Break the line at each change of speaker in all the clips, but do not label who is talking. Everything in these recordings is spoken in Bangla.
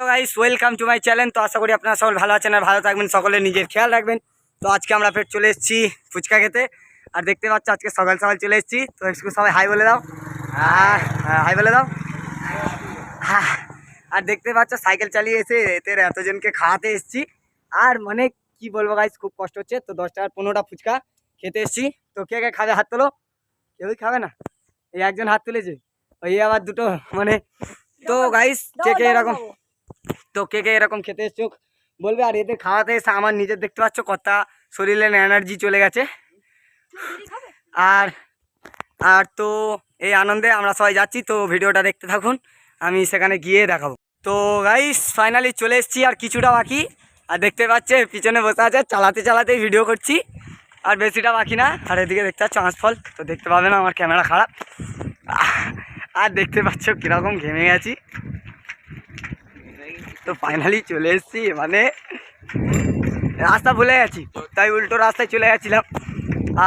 Guys welcome to my channel তো আশা করি আপনারা সকল ভালো আছেন আর ভালো থাকবেন সকলে নিজের খেয়াল রাখবেন। তো আজকে আমরা ফের চলে এসেছি ফুচকা খেতে। আর দেখতে পাচ্ছ আজকে সকাল সকাল চলে এসেছি। তো একটু সবাই হাই বলে দাও। আর হাই বলে দাও। হ্যাঁ, আর দেখতে পাচ্ছ সাইকেল চালিয়ে এসে এতে এতজনকে খাওয়াতে এসেছি। আর মানে কি বলব গাইস খুব কষ্ট হচ্ছে। তো দশ টাকার পনেরোটা ফুচকা খেতে এসেছি। তো কে কে খাবে হাত তোলো? কেউই খাবে না। এই একজন হাত তুলেছে। ওই আবার দুটো মানে তো গাইস কে কে এরকম তো কে কে এরকম খেতে এসছো? বলবে, আর এদের খাওয়াতে এসে আমার নিজের দেখতে পাচ্ছ কটা শরীরে এনার্জি চলে গেছে। আর আর তো এই আনন্দে আমরা সবাই যাচ্ছি, তো ভিডিওটা দেখতে থাকুন, আমি সেখানে গিয়ে দেখাবো। তো গাইস ফাইনালি চলে এসেছি, আর কিছুটা বাকি। আর দেখতে পাচ্ছে, পিছনে বসে আছে, চালাতে চালাতেই ভিডিও করছি। আর বেশিটা বাকি না, আর এদিকে দেখতে পাচ্ছ আঁশফল তো দেখতে পাবে না, আমার ক্যামেরা খারাপ। আর দেখতে পাচ্ছ কীরকম ঘেমে গেছি তো ফাইনালি চলে এসেছি মানে রাস্তা ভুলে গেছি, তাই উল্টো রাস্তায় চলে গেছিলাম।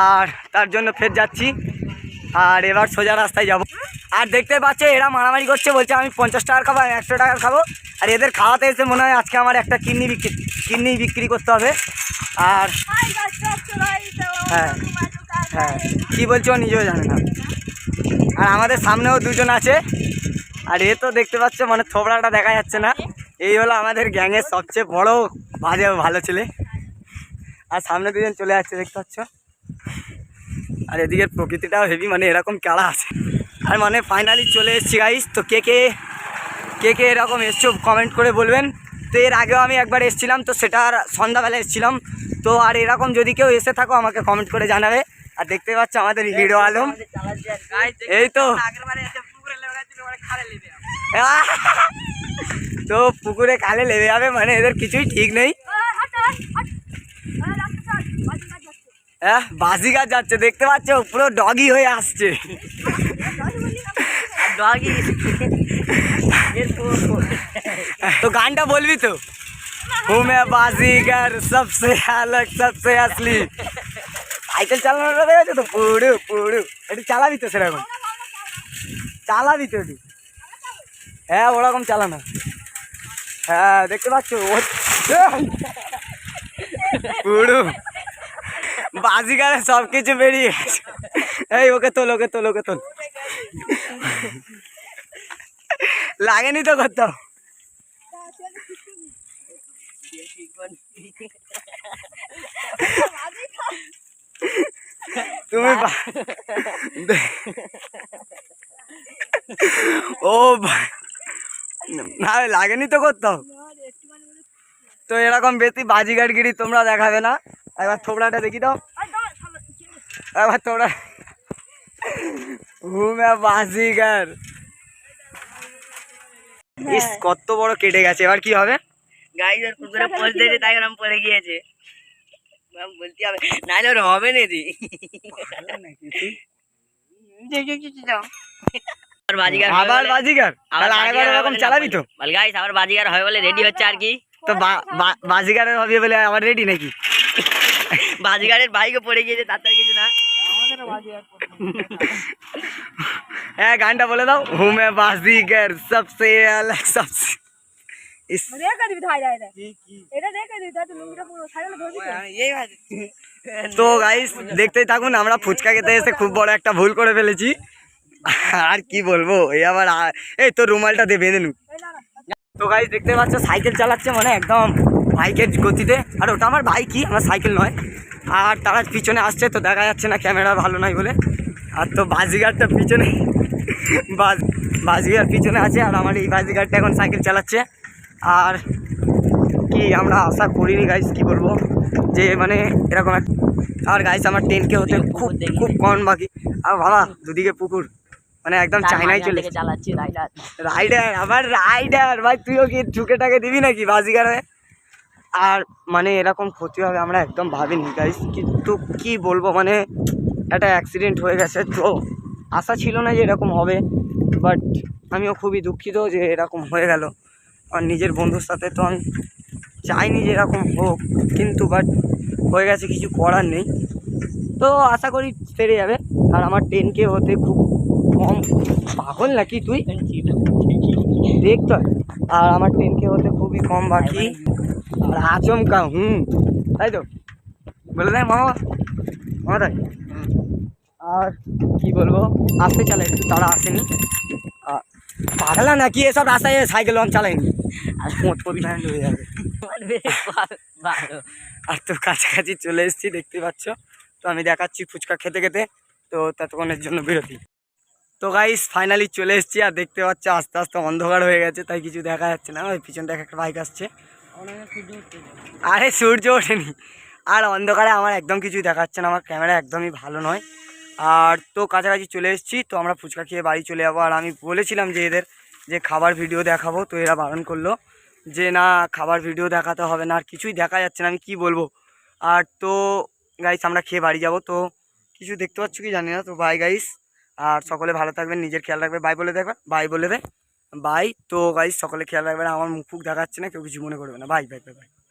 আর তার জন্য ফের যাচ্ছি, আর এবার সোজা রাস্তায় যাব। আর দেখতে পাচ্ছে, এরা মারামারি করছে, বলছে আমি পঞ্চাশ টাকার খাব, আমি একশো টাকার খাব। আর এদের খাওয়াতে এসে মনে হয় আজকে আমার একটা কিডনি বিক্রি কিডনি বিক্রি করতে হবে। আর হ্যাঁ হ্যাঁ কী বলছে ও নিজেও জানে না। আর আমাদের সামনেও দুজন আছে, আর এ তো দেখতে পাচ্ছ মানে থোবড়াটা দেখা যাচ্ছে না। এই হলো আমাদের গ্যাংয়ের সবচেয়ে বড় বাজে ভালো ছেলে। আর সামনে দুজন চলে আসছে দেখতে পাচ্ছ? আর এদিকের প্রকৃতিটাও হেভি মানে এরকম কেড়া আছে। আর মানে ফাইনালি চলে এসেছি গাইস তো কে কে কে কে এরকম এসছো কমেন্ট করে বলবেন। তো এর আগেও আমি একবার এসেছিলাম তো সেটা আর সন্ধ্যাবেলা এসেছিলাম। তো আর এরকম যদি কেউ এসে থাকো আমাকে কমেন্ট করে জানাবে। আর দেখতে পাচ্ছ আমাদের হিরো আলম। এই তো! তো পুকুরে কালে লেবে যাবে মানে এদের কিছুই ঠিক নেই। হ্যাঁ বাজিগার যাচ্ছে দেখতে পাচ্ছ? পুরো ডগি হয়ে আসছে। তো গানটা বলবি তো? হুমে বাজিগার সবসে আলগ সবসে আসলি। সাইকেল চালানোটা দেখেছ তো? পুড়ু পুড়ু। একটু চালাবি তো সেরকম। চালাবি তো হ্যাঁ ওরকম চালানো। হ্যাঁ দেখতে পাচ্ছ? পুরু। বাজিগারে সব কিছু বেরিয়ে গেছে। এই ওকে তোল ওকে তোল ওকে তোল। লাগেনি তো কোথাও তুমি ও ভাই না লাগেনি তো কোথাও? তো এরকম বেশি বাজিগারগিরি তোমরা দেখাবে না। একবার থোবড়াটা দেখি দাও। একবার তোমরা ঘুমে বাজিগার। ইস কত বড় কেটে গেছে। এবার কি হবে?
গাইজের পুকুরে দিয়েছে তাই ওরম পড়ে গিয়েছে। বলতে হবে। নাহলে ওর হবে না দি আর বাজিগার হবে
আবার
বলে-
বাজিগার
আবার
তাহলে আরেকবার
বাজিগার
এরকম
হবে
চালাবি
বলে-
তো
বল গাইস আবার বাজিগার হবে বলে রেডি হচ্ছে আর কি
তো বা- বা- বাজিগারের হবে বলে আবার রেডি নাকি
বাজিগারের বাইকও পড়ে গিয়েছে তার তার কিছু না
হ্যাঁ গানটা বলে দাও হুমে বাজিগার সবসে আলাগ সবসে ইস
রেখে দিবি ধাই ধাই এটা রেখে দিবি তাই তো লুঙ্গিটা পুরো সাইকেলে ধরবি তো?
তো গাইস দেখতেই থাকুন আমরা ফুচকা খেতে এসে খুব বড় একটা ভুল করে ফেলেছি আর কি বলব? এই আবার এই তো রুমালটা দিয়ে বেঁধে। তো গাইস দেখতে পাচ্ছ, সাইকেল চালাচ্ছে মানে একদম বাইকের গতিতে। আর ওটা আমার বাইকই, আমার সাইকেল নয়। আর তারা পিছনে আসছে, তো দেখা যাচ্ছে না ক্যামেরা ভালো নয় বলে। আর তো বাজিগারটা পিছনে, বাজ- বাজিগার পিছনে আছে, আর আমার এই বাজিগারটা এখন সাইকেল চালাচ্ছে। আর কি আমরা আশা করিনি গাইস কি বলব? যে মানে এরকম আর গাইস আমার টেন কে হতে খুব খুব কম বাকি। আর বাবা, দুদিকে পুকুর। মানে একদম চাইনাই চলে
চালাচ্ছি রাইডার।
রাইডার আবার রাইডার ভাই তুইও কি ঠুকে টাকে দিবি নাকি বাজিগারে? আর মানে এরকম ক্ষতি হবে আমরা একদম ভাবিনি গাইস কিন্তু কি বলব মানে একটা অ্যাক্সিডেন্ট হয়ে গেছে তো আশা ছিল না যে এরকম হবে বাট আমিও খুবই দুঃখিত যে এরকম হয়ে গেল। আর নিজের বন্ধুর সাথে তো আমি চাইনি যে এরকম হোক কিন্তু বাট হয়ে গেছে কিছু করার নেই। তো আশা করি সেরে যাবে। আর আমার টেন কে হতে খুব কম পাগল নাকি তুই? দেখতে আর আমার টেনকে হতে খুবই কম বাকি। আর আচমকা হুম তাই তো? বলে দেয় মামা মামা তাই আর কি বলব আসতে চালাই একটু তারা আসেনি। পাগলা নাকি এসব রাস্তায় সাইকেল অন চালায়নি? আর মোট হয়ে যাবে। আর তো কাছাকাছি চলে এসেছি দেখতে পাচ্ছ। তো আমি দেখাচ্ছি ফুচকা খেতে খেতে, তো ততক্ষণের জন্য বিরতি। তো গাইস ফাইনালি চলে এসেছি আর দেখতে পাচ্ছ আস্তে আস্তে অন্ধকার হয়ে গেছে, তাই কিছু দেখা যাচ্ছে না। ওই পিছন থেকে একটা বাইক আসছে। আরে সূর্য ওঠেনি। আর অন্ধকারে আমার একদম কিছুই দেখাচ্ছে না, আমার ক্যামেরা একদমই ভালো নয়। আর তো কাছাকাছি চলে এসেছি, তো আমরা ফুচকা খেয়ে বাড়ি চলে যাব। আর আমি বলেছিলাম যে এদের যে খাবার ভিডিও দেখাবো, তো এরা বারণ করল যে না, খাবার ভিডিও দেখাতে হবে না, আর কিছুই দেখা যাচ্ছে না, আমি কি বলব? আর তো গাইস আমরা খেয়ে বাড়ি যাব, তো কিছু দেখতে পাচ্ছ কি জানি না, তো বাই গাইস আর সকলে ভালো থাকবেন, নিজের খেয়াল রাখবে বাই বলে দেখবে বাই বলে দে বাই তো গাইস সকলে খেয়াল রাখবেন আমার মুখ ফুক দেখাচ্ছে না, কেউ কিছু মনে করবে না বাই বাই বাই বাই